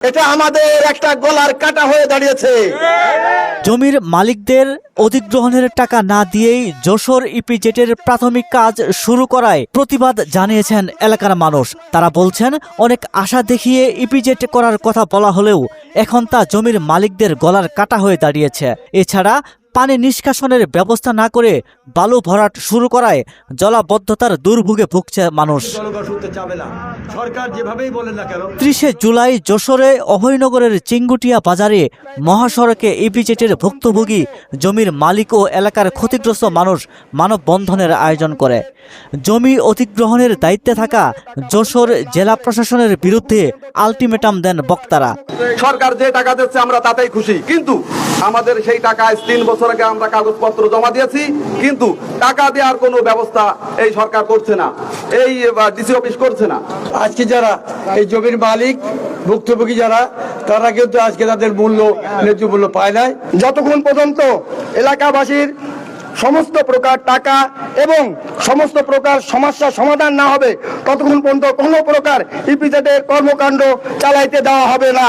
এটা আমাদের একটা গলার কাটা হয়ে দাঁড়িয়েছে। জমির মালিকদের অধিগ্রহণের টাকা না দিয়েই যশোর ইপিজেটের প্রাথমিক কাজ শুরু করায় প্রতিবাদ জানিয়েছেন এলাকার মানুষ। তারা বলছেন, অনেক আশা দেখিয়ে ইপিজেট করার কথা বলা হলেও এখন তা জমির মালিকদের গলার কাটা হয়ে দাঁড়িয়েছে। এছাড়া পানি নিষ্কাশনের ব্যবস্থা না করে বালু ভরাট শুরু করায় জলাবদ্ধতার দুর্ভোগে ভুগছে মানুষ। ত্রিশে জুলাই যশোরে অভয়নগরের চিঙ্গুটিয়া বাজারে মহাসড়কে ইপিজেটের ভুক্তভোগী জমির মালিক ও এলাকার ক্ষতিগ্রস্ত মানুষ মানববন্ধনের আয়োজন করে। জমি অধিগ্রহণের দায়িত্বে থাকা যশোর জেলা প্রশাসনের বিরুদ্ধে আলটিমেটাম দেন বক্তারা। সরকার যে টাকা দিচ্ছে আমরা তাতেই খুশি কিন্তু আমাদের সেই টাকা তিন বছর আগে আমরা কাগজপত্র জমা দিয়েছি কিন্তু টাকা দেওয়ার কোনো ব্যবস্থা এই সরকার করছে না এই ডিসি অফিস করছে না। আজকে যারা এই জমির মালিক ভুক্তভোগী যারা তারা কিন্তু আজকে তাদের মূল্য ন্যায্য মূল্য পায় নাই। যতক্ষণ পর্যন্ত এলাকাবাসীর সমস্ত প্রকার টাকা এবং সমস্ত প্রকার সমস্যা সমাধান না হবে ততক্ষণ পর্যন্ত কোনো প্রকার ইপিজেটের কর্মকাণ্ড চালাইতে দেওয়া হবে না।